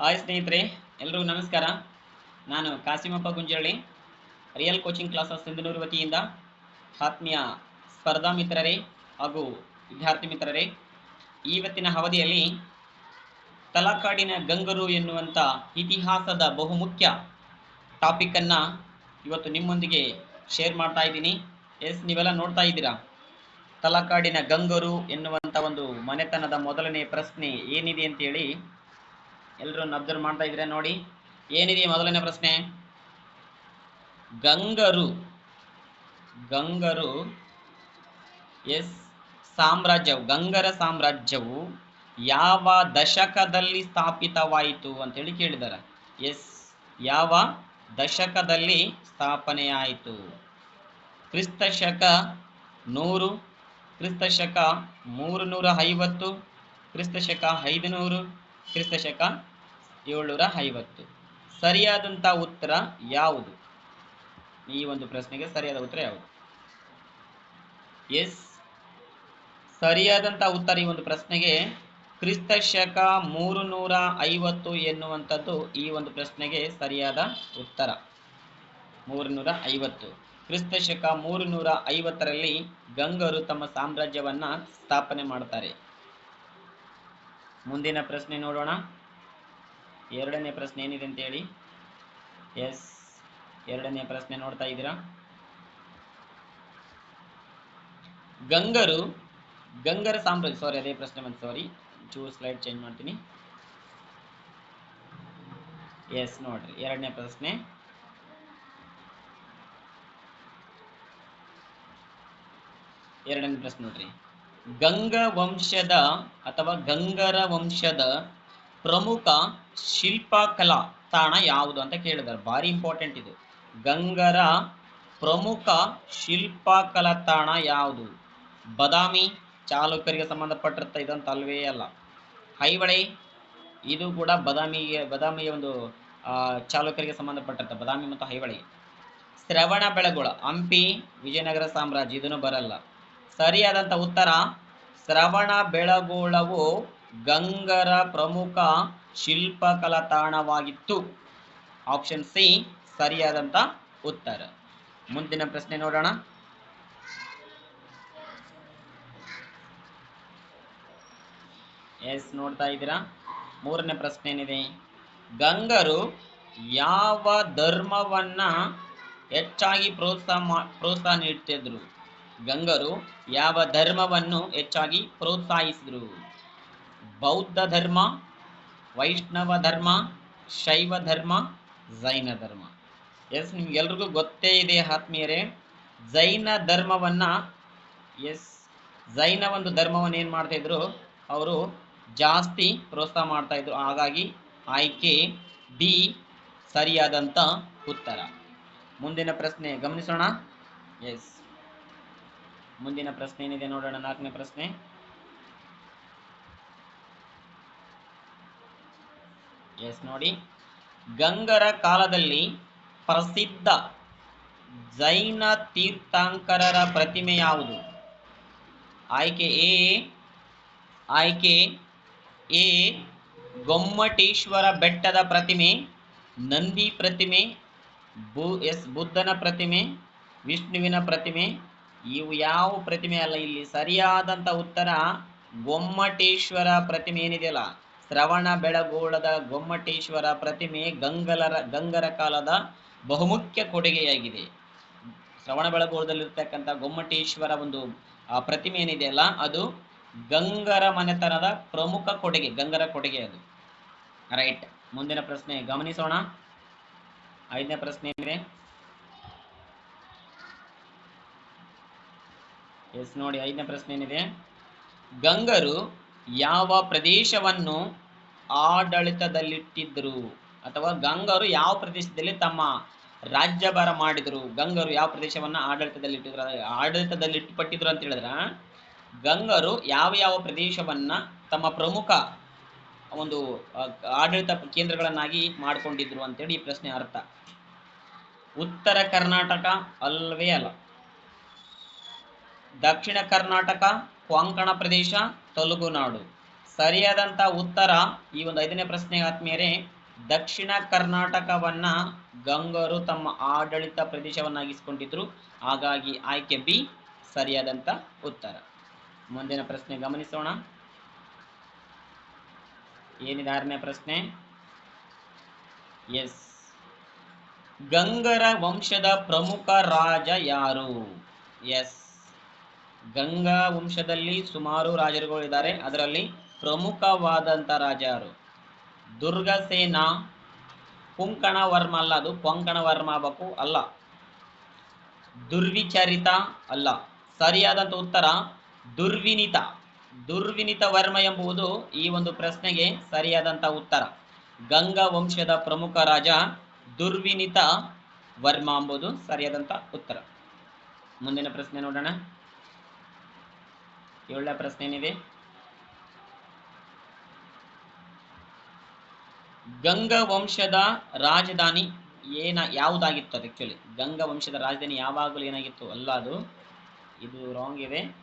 Hi ಸ್ನೇಹಿತರೆ, ಎಲ್ರಿಗೂ ನಮಸ್ಕಾರ. ನಾನು Kasimappa Gunjalli real coaching classes Sindhanur ವತಿಯಿಂದ ಆತ್ಮೀಯ ಸ್ಪರ್ಧಾ ಮಿತ್ರರೇ ಹಾಗೂ ವಿದ್ಯಾರ್ಥಿ ಮಿತ್ರರೇ ಇವತ್ತಿನ ಅವಧಿಯಲ್ಲಿ ತಲಕಾಡಿನ ಗಂಗರು ಎನ್ನುವಂಥ ಇತಿಹಾಸದ ಬಹುಮುಖ್ಯ ಟಾಪಿಕನ್ನು ಇವತ್ತು ನಿಮ್ಮೊಂದಿಗೆ ಶೇರ್ ಮಾಡ್ತಾ ಇದ್ದೀನಿ. ಎಸ್, ನೀವೆಲ್ಲ ನೋಡ್ತಾ ಇದ್ದೀರಾ? ತಲಕಾಡಿನ ಗಂಗರು ಎನ್ನುವಂಥ ಒಂದು ಮನೆತನದ ಮೊದಲನೇ ಪ್ರಶ್ನೆ ಏನಿದೆ ಅಂತೇಳಿ ಎಲ್ಲರೂ ಅಬ್ಸರ್ವ್ ಮಾಡ್ತಾ ಇದ್ರೆ ನೋಡಿ. ಏನಿದೆ ಮೊದಲನೇ ಪ್ರಶ್ನೆ? ಗಂಗರು ಗಂಗರು ಎಸ್ ಸಾಮ್ರಾಜ್ಯವು, ಗಂಗರ ಸಾಮ್ರಾಜ್ಯವು ಯಾವ ದಶಕದಲ್ಲಿ ಸ್ಥಾಪಿತವಾಯಿತು ಅಂತೇಳಿ ಕೇಳಿದ್ದಾರೆ ಎಸ್ ಯಾವ ದಶಕದಲ್ಲಿ ಸ್ಥಾಪನೆಯಾಯಿತು? ಕ್ರಿಸ್ತ ಶಕ ನೂರು ಕ್ರಿಸ್ತ ಶಕ ಮೂರು ನೂರ ಐವತ್ತು ಕ್ರಿಸ್ತ ಶಕ ಐದುನೂರು ಕ್ರಿಸ್ತ ಶಕ ಏಳ್ನೂರ ಐವತ್ತು ಸರಿಯಾದಂಥ ಉತ್ತರ ಯಾವುದು? ಈ ಒಂದು ಪ್ರಶ್ನೆಗೆ ಸರಿಯಾದ ಉತ್ತರ ಯಾವುದು? ಎಸ್. ಸರಿಯಾದಂಥ ಉತ್ತರ ಈ ಒಂದು ಪ್ರಶ್ನೆಗೆ ಕ್ರಿಸ್ತ ಶಕ ಮೂರು ನೂರ ಐವತ್ತು ಎನ್ನುವಂಥದ್ದು ಈ ಒಂದು ಪ್ರಶ್ನೆಗೆ ಸರಿಯಾದ ಉತ್ತರ. ಮೂರು ನೂರ ಐವತ್ತು ಕ್ರಿಸ್ತ ಶಕ ಮೂರು ನೂರ ಐವತ್ತರಲ್ಲಿ ಗಂಗರು ತಮ್ಮ ಸಾಮ್ರಾಜ್ಯವನ್ನ ಸ್ಥಾಪನೆ ಮಾಡ್ತಾರೆ. ಮುಂದಿನ ಪ್ರಶ್ನೆ ನೋಡೋಣ. ಎರಡನೇ ಪ್ರಶ್ನೆ ಏನಿದೆ ಅಂತ ಹೇಳಿ ಎಸ್, ಎರಡನೇ ಪ್ರಶ್ನೆ ನೋಡ್ತಾ ಇದ್ದೀರಾ? ಗಂಗರು, ಗಂಗರ ಸಾಮ್ರಾಜ್ಯ ಸಾರಿ ಅದೇ ಪ್ರಶ್ನೆ ಬಂತು ಸಾರಿ ಚೂರು ಸ್ಲೈಡ್ ಚೇಂಜ್ ಮಾಡ್ತೀನಿ. ಎಸ್, ನೋಡ್ರಿ, ಎರಡನೇ ಪ್ರಶ್ನೆ. ಎರಡನೇ ಪ್ರಶ್ನೆ ನೋಡ್ರಿ. ಗಂಗ ವಂಶದ ಅಥವಾ ಗಂಗರ ವಂಶದ ಪ್ರಮುಖ ಶಿಲ್ಪಕಲಾ ತಾಣ ಯಾವುದು ಅಂತ ಕೇಳಿದ್ದಾರೆ ಭಾರಿ ಇಂಪಾರ್ಟೆಂಟ್ ಇದು. ಗಂಗರ ಪ್ರಮುಖ ಶಿಲ್ಪಕಲಾ ತಾಣ ಯಾವುದು? ಬದಾಮಿ ಚಾಲುಕ್ಯರಿಗೆ ಸಂಬಂಧಪಟ್ಟಿರ್ತ ಇದಂತ ಅಲ್ವೇ ಅಲ್ಲ. ಐಹೊಳೆ ಇದು ಕೂಡ ಬದಾಮಿಗೆ, ಬದಾಮಿಯ ಒಂದು ಚಾಲುಕ್ಯರಿಗೆ ಸಂಬಂಧಪಟ್ಟಿರ್ತ ಬದಾಮಿ ಮತ್ತು ಐಹೊಳೆ ಶ್ರವಣ ಬೆಳಗೊಳ, ಹಂಪಿ, ವಿಜಯನಗರ ಸಾಮ್ರಾಜ್ಯ, ಇದನ್ನು ಬರಲ್ಲ. ಸರಿಯಾದಂಥ ಉತ್ತರ, ಶ್ರವಣ ಬೆಳಗೊಳವು ಗಂಗರ ಪ್ರಮುಖ ಶಿಲ್ಪಕಲಾ ತಾಣವಾಗಿತ್ತು ಆಪ್ಷನ್ ಸಿ ಸರಿಯಾದಂತ ಉತ್ತರ. ಮುಂದಿನ ಪ್ರಶ್ನೆ ನೋಡೋಣ. ಎಸ್ ನೋಡ್ತಾ ಇದ್ದೀರಾ? ಮೂರನೇ ಪ್ರಶ್ನೆ ಏನಿದೆ? ಗಂಗರು ಯಾವ ಧರ್ಮವನ್ನ ಹೆಚ್ಚಾಗಿ ಪ್ರೋತ್ಸಾಹ ಪ್ರೋತ್ಸಾಹ ನೀಡ್ತಿದ್ರು? ಗಂಗರು ಯಾವ ಧರ್ಮವನ್ನು ಹೆಚ್ಚಾಗಿ ಪ್ರೋತ್ಸಾಹಿಸಿದ್ರು? ಬೌದ್ಧ ಧರ್ಮ ವೈಷ್ಣವ ಧರ್ಮ ಶೈವ ಧರ್ಮ ಜೈನ ಧರ್ಮ ಎಸ್, ನಿಮ್ಗೆಲ್ರಿಗೂ ಗೊತ್ತೇ ಇದೆ ಆತ್ಮೀಯರೇ, ಜೈನ ಧರ್ಮವನ್ನ, ಎಸ್, ಜೈನ ಒಂದು ಧರ್ಮವನ್ನು ಏನು ಮಾಡ್ತಾ ಇದ್ರು, ಅವರು ಜಾಸ್ತಿ ಪ್ರೋತ್ಸಾಹ ಮಾಡ್ತಾಯಿದ್ರು ಹಾಗಾಗಿ ಆಯ್ಕೆ ಬಿ ಸರಿಯಾದಂಥ ಉತ್ತರ. ಮುಂದಿನ ಪ್ರಶ್ನೆ, ಗಮನಿಸೋಣ. ಎಸ್. ಮುಂದಿನ ಪ್ರಶ್ನೆ ಏನಿದೆ ನೋಡೋಣ, ನಾಲ್ಕನೇ ಪ್ರಶ್ನೆ. ಎಸ್ ನೋಡಿ. ಗಂಗರ ಕಾಲದಲ್ಲಿ ಪ್ರಸಿದ್ಧ ಜೈನ ತೀರ್ಥಂಕರರ ಪ್ರತಿಮೆ ಯಾವುದು? ಆಯ್ಕೆ ಎ ಆಯ್ಕೆ ಎ, ಗೊಮ್ಮಟೀಶ್ವರ ಬೆಟ್ಟದ ಪ್ರತಿಮೆ, ನಂದಿ ಪ್ರತಿಮೆ, ಬು, ಎಸ್, ಬುದ್ಧನ ಪ್ರತಿಮೆ, ವಿಷ್ಣುವಿನ ಪ್ರತಿಮೆ. ಇವು ಯಾವ ಪ್ರತಿಮೆ ಅಲ್ಲ ಇಲ್ಲಿ? ಸರಿಯಾದಂಥ ಉತ್ತರ ಗೊಮ್ಮಟೇಶ್ವರ ಪ್ರತಿಮೆ ಏನಿದೆಯಲ್ಲ? ಶ್ರವಣ ಬೆಳಗೋಳದ ಗೊಮ್ಮಟೇಶ್ವರ ಪ್ರತಿಮೆ ಗಂಗಲರ ಗಂಗರ ಕಾಲದ ಬಹುಮುಖ್ಯ ಕೊಡುಗೆಯಾಗಿದೆ. ಶ್ರವಣ ಬೆಳಗೋಳದಲ್ಲಿರ್ತಕ್ಕಂಥ ಗೊಮ್ಮಟೇಶ್ವರ ಒಂದು ಪ್ರತಿಮೆ ಏನಿದೆಯಲ್ಲ ಅದು ಗಂಗರ ಮನೆತನದ ಪ್ರಮುಖ ಕೊಡುಗೆ, ಗಂಗರ ಕೊಡುಗೆ ಅದು. ರೈಟ್ ಮುಂದಿನ ಪ್ರಶ್ನೆ, ಗಮನಿಸೋಣ. ಐದನೇ ಪ್ರಶ್ನೆ ಏನಿದೆ? ಎಸ್ ನೋಡಿ, ಐದನೇ ಪ್ರಶ್ನೆ ಏನಿದೆ? ಗಂಗರು ಯಾವ ಪ್ರದೇಶವನ್ನು ಆಡಳಿತದಲ್ಲಿಟ್ಟಿದ್ರು ಅಥವಾ ಗಂಗರು ಯಾವ ಪ್ರದೇಶದಲ್ಲಿ ತಮ್ಮ ರಾಜ್ಯಭಾರ ಮಾಡಿದ್ರು? ಗಂಗರು ಯಾವ ಪ್ರದೇಶವನ್ನ ಆಡಳಿತದಲ್ಲಿಟ್ಟಿದ್ರು? ಆಡಳಿತದಲ್ಲಿಟ್ಟುಪಟ್ಟಿದ್ರು ಅಂತ ಹೇಳಿದ್ರ, ಗಂಗರು ಯಾವ ಯಾವ ಪ್ರದೇಶವನ್ನ ತಮ್ಮ ಪ್ರಮುಖ ಒಂದು ಆಡಳಿತ ಕೇಂದ್ರಗಳನ್ನಾಗಿ ಮಾಡಿಕೊಂಡಿದ್ರು ಅಂತೇಳಿ ಈ ಪ್ರಶ್ನೆ ಅರ್ಥ. ಉತ್ತರ ಕರ್ನಾಟಕ ಅಲ್ವೇ ಅಲ್ಲ. ದಕ್ಷಿಣ ಕರ್ನಾಟಕ, ಕೊಂಕಣ ಪ್ರದೇಶ, ತೆಲುಗು ನಾಡು ಸರಿಯಾದಂತ ಉತ್ತರ ಈ ಒಂದು ಐದನೇ ಪ್ರಶ್ನೆಗೆ ಆತ್ಮೀಯರೇ, ದಕ್ಷಿಣ ಕರ್ನಾಟಕವನ್ನ ಗಂಗರು ತಮ್ಮ ಆಡಳಿತ ಪ್ರದೇಶವನ್ನಾಗಿಸಿಕೊಂಡಿದ್ರು. ಹಾಗಾಗಿ ಆಯ್ಕೆ ಬಿ, ಸರಿಯಾದಂತ ಉತ್ತರ. ಮುಂದಿನ ಪ್ರಶ್ನೆ ಗಮನಿಸೋಣ. ಏನಿದೆ ಆರನೇ ಪ್ರಶ್ನೆ? ಎಸ್. ಗಂಗರ ವಂಶದ ಪ್ರಮುಖ ರಾಜ ಯಾರು? ಎಸ್. ಗಂಗಾ ವಂಶದಲ್ಲಿ ಸುಮಾರು ರಾಜರುಗಳಿದ್ದಾರೆ. ಅದರಲ್ಲಿ ಪ್ರಮುಖವಾದಂಥ ರಾಜ ಯಾರು ದುರ್ಗಸೇನ ಕುಂಕಣ ವರ್ಮ ಅಲ್ಲ ಅದು ಕೊಂಕಣ ವರ್ಮ ಆಗಬೇಕು, ಅಲ್ಲ. ದುರ್ವಿಚರಿತ, ಅಲ್ಲ. ಸರಿಯಾದಂಥ ಉತ್ತರ, ದುರ್ವಿನಿತ. ದುರ್ವಿನಿತ ವರ್ಮ ಎಂಬುದು ಈ ಒಂದು ಪ್ರಶ್ನೆಗೆ ಸರಿಯಾದಂಥ ಉತ್ತರ. ಗಂಗಾ ವಂಶದ ಪ್ರಮುಖ ರಾಜ ದುರ್ವಿನಿತ ವರ್ಮ ಎಂಬುದು ಸರಿಯಾದಂಥ ಉತ್ತರ. ಮುಂದಿನ ಪ್ರಶ್ನೆ ನೋಡೋಣ. ಏಳನೇ ಪ್ರಶ್ನೆ ಏನಿದೆ ಗಂಗಾ ವಂಶದ ರಾಜಧಾನಿ ಏನ ಯಾವುದಾಗಿತ್ತು ಅದು ಆಕ್ಚುಲಿ ಗಂಗ ವಂಶದ ರಾಜಧಾನಿ ಯಾವಾಗಲೂ ಏನಾಗಿತ್ತು? ಅಲ್ಲ ಅದು, ಇದು ರಾಂಗ್ ಇದೆ.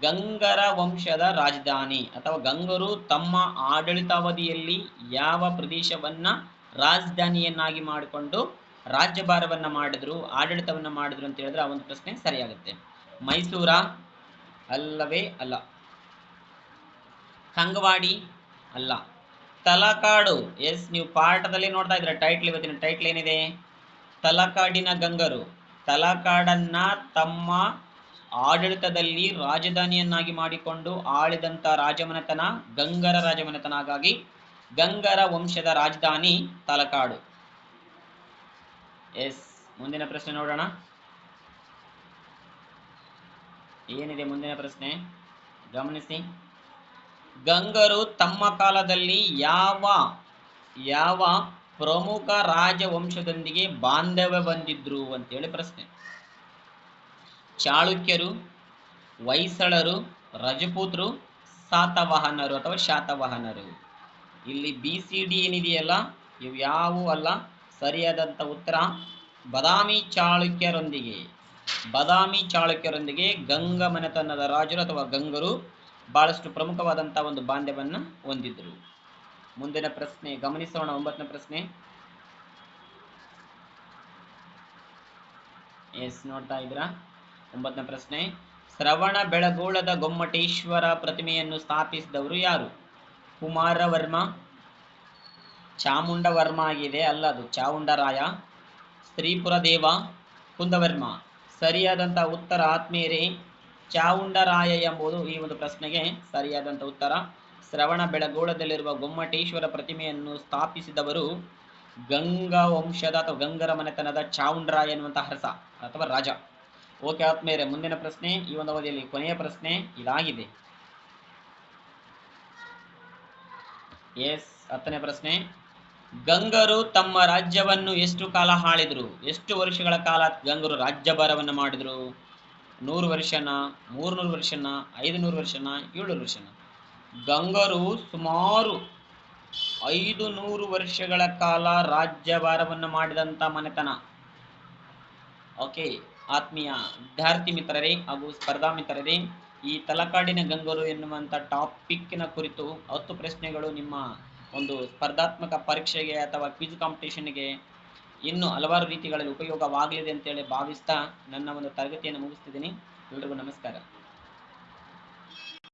ಗಂಗರ ವಂಶದ ರಾಜಧಾನಿ ಅಥವಾ ಗಂಗರು ತಮ್ಮ ಆಡಳಿತಾವಧಿಯಲ್ಲಿ ಯಾವ ಪ್ರದೇಶವನ್ನ ರಾಜಧಾನಿಯನ್ನಾಗಿ ಮಾಡಿಕೊಂಡು ರಾಜ್ಯಭಾರವನ್ನ ಮಾಡಿದ್ರು, ಆಡಳಿತವನ್ನ ಮಾಡಿದ್ರು ಅಂತ ಹೇಳಿದ್ರೆ ಆ ಒಂದು ಪ್ರಶ್ನೆ ಸರಿಯಾಗುತ್ತೆ. ಮೈಸೂರ ಅಲ್ಲವೇ ಅಲ್ಲ. ಕಂಗವಾಡಿ ಅಲ್ಲ. ತಲಕಾಡು. ಎಸ್, ನೀವು ಪಾಠದಲ್ಲಿ ನೋಡ್ತಾ ಇದ್ರೆ ಟೈಟ್ಲ್ ಇವತ್ತಿನ ಟೈಟ್ಲ್ ಏನಿದೆ? ತಲಕಾಡಿನ ಗಂಗರು. ತಲಕಾಡನ್ನ ತಮ್ಮ ಆಡಳಿತದಲ್ಲಿ ರಾಜಧಾನಿಯನ್ನಾಗಿ ಮಾಡಿಕೊಂಡು ಆಳಿದಂತ ರಾಜಮನೆತನ ಗಂಗರ ರಾಜಮನೆತನ ಹಾಗಾಗಿ ಗಂಗರ ವಂಶದ ರಾಜಧಾನಿ ತಲಕಾಡು. ಎಸ್, ಮುಂದಿನ ಪ್ರಶ್ನೆ ನೋಡೋಣ. ಏನಿದೆ ಮುಂದಿನ ಪ್ರಶ್ನೆ? ಗಮನಿಸಿ. ಗಂಗರು ತಮ್ಮ ಕಾಲದಲ್ಲಿ ಯಾವ ಯಾವ ಪ್ರಮುಖ ರಾಜವಂಶದೊಂದಿಗೆ ಬಾಂಧವ್ಯ ಬಂದಿದ್ರು ಅಂತೇಳಿ ಪ್ರಶ್ನೆ. ಚಾಳುಕ್ಯರು, ಹೊಯ್ಸಳರು, ರಜಪೂತರು ಸಾತವಾಹನರು ಅಥವಾ ಶಾತವಾಹನರು. ಇಲ್ಲಿ ಬಿ, ಸಿ, ಡಿ ಏನಿದೆಯಲ್ಲ? ಇವು ಯಾವೂ ಅಲ್ಲ, ಸರಿಯಾದಂಥ ಉತ್ತರ. ಬದಾಮಿ ಚಾಳುಕ್ಯರೊಂದಿಗೆ ಬದಾಮಿ ಚಾಳುಕ್ಯರೊಂದಿಗೆ ಗಂಗ ಮನೆತನದ ರಾಜರು ಅಥವಾ ಗಂಗರು ಬಹಳಷ್ಟು ಪ್ರಮುಖವಾದಂಥ ಒಂದು ಬಾಂಧವ್ಯವನ್ನು ಹೊಂದಿದ್ರು. ಮುಂದಿನ ಪ್ರಶ್ನೆ, ಗಮನಿಸೋಣ ಒಂಬತ್ತನೇ ಪ್ರಶ್ನೆ. ಎಸ್ ನೋಡ್ತಾ ಇದ್ದೀರಾ? ಒಂಬತ್ತನೇ ಪ್ರಶ್ನೆ. ಶ್ರವಣ ಬೆಳಗೋಳದ ಗೊಮ್ಮಟೇಶ್ವರ ಪ್ರತಿಮೆಯನ್ನು ಸ್ಥಾಪಿಸಿದವರು ಯಾರು? ಕುಮಾರವರ್ಮ, ಚಾಮುಂಡವರ್ಮ ಆಗಿದೆ ಅಲ್ಲ ಅದು, ಚಾಮುಂಡರಾಯ ಸ್ತ್ರೀಪುರ ದೇವ ಕುಂದವರ್ಮ. ಸರಿಯಾದಂಥ ಉತ್ತರ ಆತ್ಮೀಯರೇ ಚಾವುಂಡರಾಯ ಎಂಬುದು ಈ ಒಂದು ಪ್ರಶ್ನೆಗೆ ಸರಿಯಾದಂಥ ಉತ್ತರ. ಶ್ರವಣ ಬೆಳಗೋಳದಲ್ಲಿರುವ ಗೊಮ್ಮಟೇಶ್ವರ ಪ್ರತಿಮೆಯನ್ನು ಸ್ಥಾಪಿಸಿದವರು ಗಂಗಾ ವಂಶದ ಅಥವಾ ಗಂಗರ ಮನೆತನದ ಚಾವುಂಡರಾಯ ಎನ್ನುವಂತಹ ಹರಸ ಅಥವಾ ರಾಜ. ಓಕೆ ಆತ್ಮೇರೆ ಮುಂದಿನ ಪ್ರಶ್ನೆ, ಈ ಒಂದು ಅವಧಿಯಲ್ಲಿ ಕೊನೆಯ ಪ್ರಶ್ನೆ ಇದಾಗಿದೆ. ಎಸ್, ಹತ್ತನೇ ಪ್ರಶ್ನೆ. ಗಂಗರು ತಮ್ಮ ರಾಜ್ಯವನ್ನು ಎಷ್ಟು ಕಾಲ ಆಳಿದ್ರು ಎಷ್ಟು ವರ್ಷಗಳ ಕಾಲ ಗಂಗರು ರಾಜ್ಯಭಾರವನ್ನು ಮಾಡಿದ್ರು? ನೂರು ವರ್ಷನ, ಮೂರ್ನೂರು ವರ್ಷನ ಐದು ನೂರು ವರ್ಷನ, ಏಳ್ನೂರು ವರ್ಷನ. ಗಂಗರು ಸುಮಾರು ಐದು ನೂರು ವರ್ಷಗಳ ಕಾಲ ರಾಜ್ಯಭಾರವನ್ನು ಮಾಡಿದಂಥ ಮನೆತನ. ಓಕೆ, ಆತ್ಮೀಯ ವಿದ್ಯಾರ್ಥಿ ಮಿತ್ರರೇ ಹಾಗೂ ಸ್ಪರ್ಧಾ ಮಿತ್ರರೇ, ಈ ತಲಕಾಡಿನ ಗಂಗರು ಎನ್ನುವಂಥ ಟಾಪಿಕ್ನ ಕುರಿತು ಹತ್ತು ಪ್ರಶ್ನೆಗಳು ನಿಮ್ಮ ಒಂದು ಸ್ಪರ್ಧಾತ್ಮಕ ಪರೀಕ್ಷೆಗೆ ಅಥವಾ ಕ್ವಿಜ್ ಕಾಂಪಿಟೇಷನ್ಗೆ ಇನ್ನು ಹಲವಾರು ರೀತಿಗಳಲ್ಲಿ ಉಪಯೋಗವಾಗಲಿದೆ ಅಂತೇಳಿ ಭಾವಿಸ್ತಾ ನನ್ನ ಒಂದು ತರಗತಿಯನ್ನು ಮುಗಿಸ್ತಿದ್ದೀನಿ. ಎಲ್ರಿಗೂ ನಮಸ್ಕಾರ.